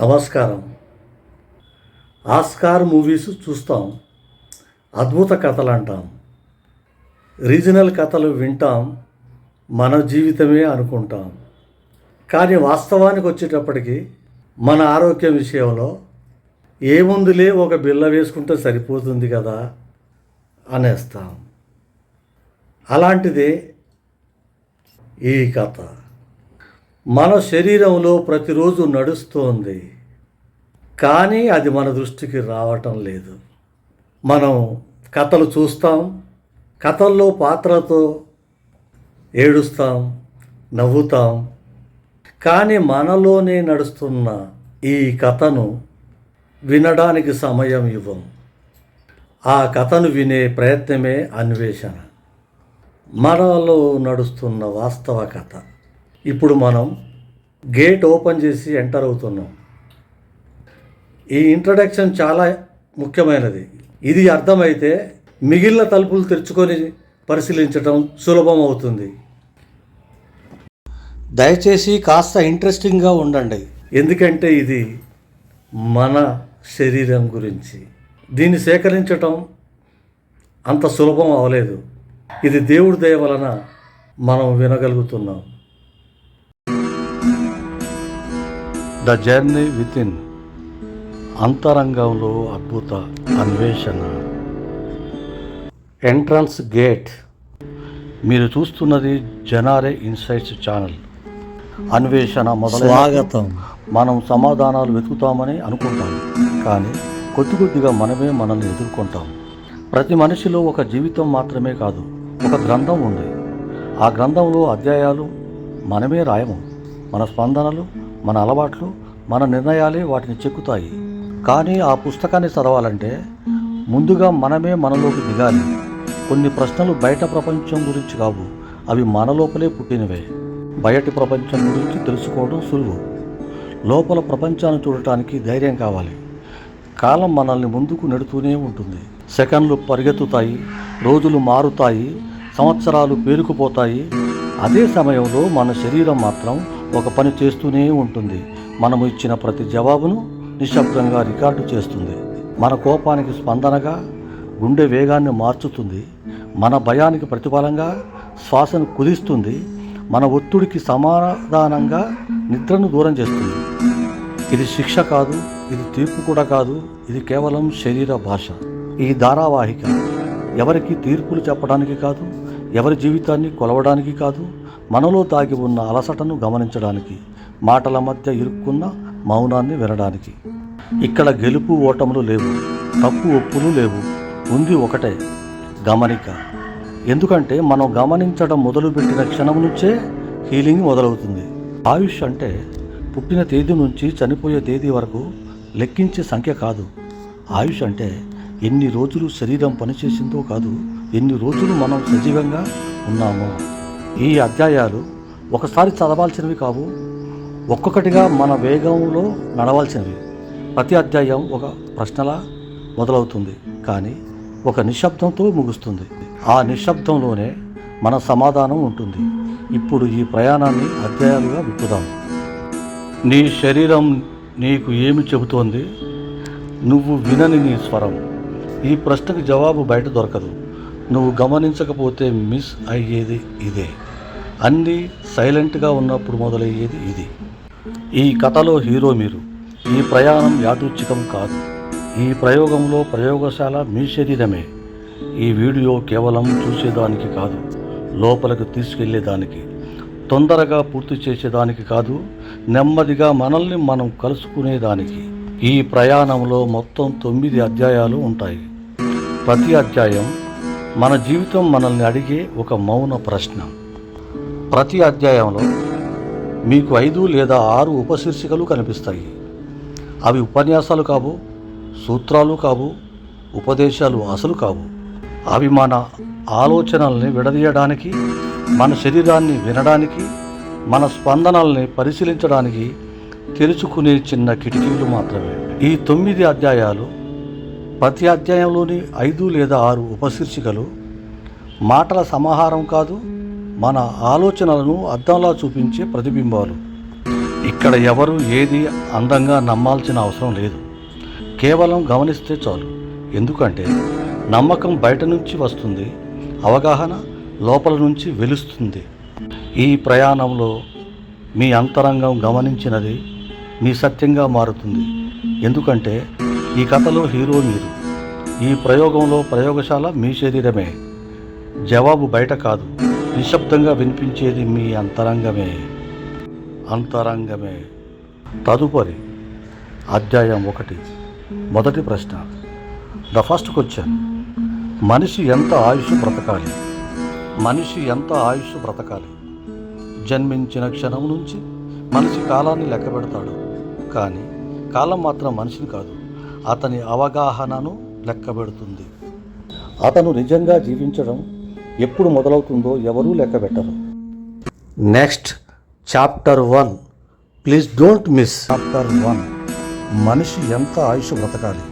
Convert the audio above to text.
నమస్కారం. Oscar movies చూస్తాం. అద్భుత కథలు అంటాం. రీజనల్ కథలు వింటాం. మన జీవితమే అనుకుంటాం. కానీ వాస్తవానికి వచ్చేటప్పటికి మన ఆరోగ్యం విషయంలో ఏముందిలే ఒక బిల్ల వేసుకుంటే సరిపోతుంది కదా అనేస్తాం. అలాంటిదే ఈ కథ. మన శరీరంలో ప్రతిరోజు నడుస్తోంది. కానీ అది మన దృష్టికి రావటం లేదు. మనం కథలు చూస్తాం కథల్లో పాత్రతో ఏడుస్తాం నవ్వుతాం. కానీ మనలోనే నడుస్తున్న ఈ కథను వినడానికి సమయం ఇవ్వం. ఆ కథను వినే ప్రయత్నమే అన్వేషణ. మనలో నడుస్తున్న వాస్తవ కథ. ఇప్పుడు మనం గేట్ ఓపెన్ చేసి ఎంటర్ అవుతున్నాం. ఈ ఇంట్రడక్షన్ చాలా ముఖ్యమైనది. ఇది అర్థమైతే మిగిలిన తలుపులు తెరుచుకొని పరిశీలించటం సులభం అవుతుంది. దయచేసి కాస్త ఇంట్రెస్టింగ్గా ఉండండి. ఎందుకంటే ఇది మన శరీరం గురించి. దీన్ని సేకరించటం అంత సులభం అవలేదు. ఇది దేవుడి దయ వలన మనం వినగలుగుతున్నాం. ద జర్నీ విత్ ఇన్ అంతరంగంలో అద్భుత అన్వేషణ. Entrance gate. మీరు చూస్తున్నది జనారే ఇన్సైట్స్ ఛానల్. అన్వేషణ మొదలు స్వాగతం. మనం సమాధానాలు వెతుకుతామని అనుకుంటాం. కానీ కొద్ది కొద్దిగా మనమే మనల్ని ఎదుర్కొంటాం. ప్రతి మనిషిలో ఒక జీవితం మాత్రమే కాదు ఒక గ్రంథం ఉంది. ఆ గ్రంథంలో అధ్యాయాలు మనమే రాయము మన స్పందనలు మన అలవాట్లు మన నిర్ణయాలే వాటిని చెక్కుతాయి. కానీ ఆ పుస్తకాన్ని చదవాలంటే ముందుగా మనమే మనలోకి దిగాలి. కొన్ని ప్రశ్నలు బయట ప్రపంచం గురించి కావు. అవి మన లోపలే పుట్టినవే. బయటి ప్రపంచం గురించి తెలుసుకోవడం సులువు. లోపల ప్రపంచాన్ని చూడటానికి ధైర్యం కావాలి. కాలం మనల్ని ముందుకు నెడుతూనే ఉంటుంది. సెకండ్లు పరిగెత్తుతాయి రోజులు మారుతాయి సంవత్సరాలు పేరుకుపోతాయి. అదే సమయంలో మన శరీరం మాత్రం ఒక పని చేస్తూనే ఉంటుంది. మనము ఇచ్చిన ప్రతి జవాబును నిశ్శబ్దంగా రికార్డు చేస్తుంది. మన కోపానికి స్పందనగా గుండె వేగాన్ని మార్చుతుంది. మన భయానికి ప్రతిఫలంగా శ్వాసను కుదిస్తుంది. మన ఒత్తిడికి సమాధానంగా నిద్రను దూరం చేస్తుంది. ఇది శిక్ష కాదు ఇది తీర్పు కూడా కాదు ఇది కేవలం శరీర భాష. ఈ ధారావాహిక ఎవరికి తీర్పులు చెప్పడానికి కాదు ఎవరి జీవితాన్ని కొలవడానికి కాదు మనలో దాగి ఉన్న అలసటను గమనించడానికి మాటల మధ్య ఇరుక్కున్న మౌనాన్ని వినడానికి. ఇక్కడ గెలుపు ఓటములు లేవు తప్పు ఒప్పులు లేవు ఉంది ఒకటే గమనిక. ఎందుకంటే మనం గమనించడం మొదలుపెట్టిన క్షణం నుంచే హీలింగ్ మొదలవుతుంది. ఆయుష్ అంటే పుట్టిన తేదీ నుంచి చనిపోయే తేదీ వరకు లెక్కించే సంఖ్య కాదు. ఆయుష్ అంటే ఎన్ని రోజులు శరీరం పనిచేసిందో కాదు ఎన్ని రోజులు మనం సజీవంగా ఉన్నామో. ఈ అధ్యాయాలు ఒకసారి చదవాల్సినవి కావు. ఒక్కొక్కటిగా మన వేగంలో నడవాల్సినవి. ప్రతి అధ్యాయం ఒక ప్రశ్నలా మొదలవుతుంది. కానీ ఒక నిశ్శబ్దంతో ముగుస్తుంది. ఆ నిశ్శబ్దంలోనే మన సమాధానం ఉంటుంది. ఇప్పుడు ఈ ప్రయాణాన్ని అధ్యాయాలుగా విప్పుదాం. నీ శరీరం నీకు ఏమి చెబుతోంది? నువ్వు వినని నీ స్వరం. ఈ ప్రశ్నకు జవాబు బయట దొరకదు. నువ్వు గమనించకపోతే మిస్ అయ్యేది ఇదే. అన్నీ సైలెంట్గా ఉన్నప్పుడు మొదలయ్యేది ఇది. ఈ కథలో హీరో మీరు. ఈ ప్రయాణం యాదృచ్ఛికం కాదు. ఈ ప్రయోగంలో ప్రయోగశాల మీ శరీరమే. ఈ వీడియో కేవలం చూసేదానికి కాదు లోపలికి తీసుకెళ్ళేదానికి తొందరగా పూర్తి చేసేదానికి కాదు నెమ్మదిగా మనల్ని మనం కలుసుకునేదానికి. ఈ ప్రయాణంలో మొత్తం తొమ్మిది అధ్యాయాలు ఉంటాయి. ప్రతి అధ్యాయం మన జీవితం మనల్ని అడిగే ఒక మౌన ప్రశ్న. ప్రతి అధ్యాయంలో మీకు ఐదు లేదా ఆరు ఉపశీర్షికలు కనిపిస్తాయి. అవి ఉపన్యాసాలు కావు సూత్రాలు కావు ఉపదేశాలు అసలు కావు. అవి మన ఆలోచనల్ని విడదీయడానికి మన శరీరాన్ని వినడానికి మన స్పందనల్ని పరిశీలించడానికి తెరుచుకునే చిన్న కిటికీలు మాత్రమే. ఈ తొమ్మిది అధ్యాయాలు ప్రతి అధ్యాయంలోని ఐదు లేదా ఆరు ఉపశీర్షికలు మాటల సమాహారం కాదు మన ఆలోచనలను అద్దంలా చూపించే ప్రతిబింబాలు. ఇక్కడ ఎవరు ఏది అందంగా నమ్మాల్సిన అవసరం లేదు. కేవలం గమనిస్తే చాలు. ఎందుకంటే నమ్మకం బయట నుంచి వస్తుంది అవగాహన లోపల నుంచి వెలుస్తుంది. ఈ ప్రయాణంలో మీ అంతరంగం గమనించినది మీ సత్యంగా మారుతుంది. ఎందుకంటే ఈ కథలో హీరో మీరు ఈ ప్రయోగంలో ప్రయోగశాల మీ శరీరమే. జవాబు బయట కాదు. నిశ్శబ్దంగా వినిపించేది మీ అంతరంగమే. అంతరంగమే. తదుపరి అధ్యాయం ఒకటి. మొదటి ప్రశ్న. The first question. మనిషి ఎంత ఆయుష్ బ్రతకాలి? మనిషి ఎంత ఆయుష్ బ్రతకాలి? జన్మించిన క్షణం నుంచి మనిషి కాలాన్ని లెక్క పెడతాడు కానీ కాలం మాత్రం మనిషిని కాదు. అతని అవగాహనను లెక్క పెడుతుంది అతను నిజంగా జీవించడం ఎప్పుడు మొదలవుతుందో ఎవరూ లెక్క పెట్టరు. Next chapter one please don't miss chapter one మనిషి ఎంత ఆయుష్ బ్రతకాలి?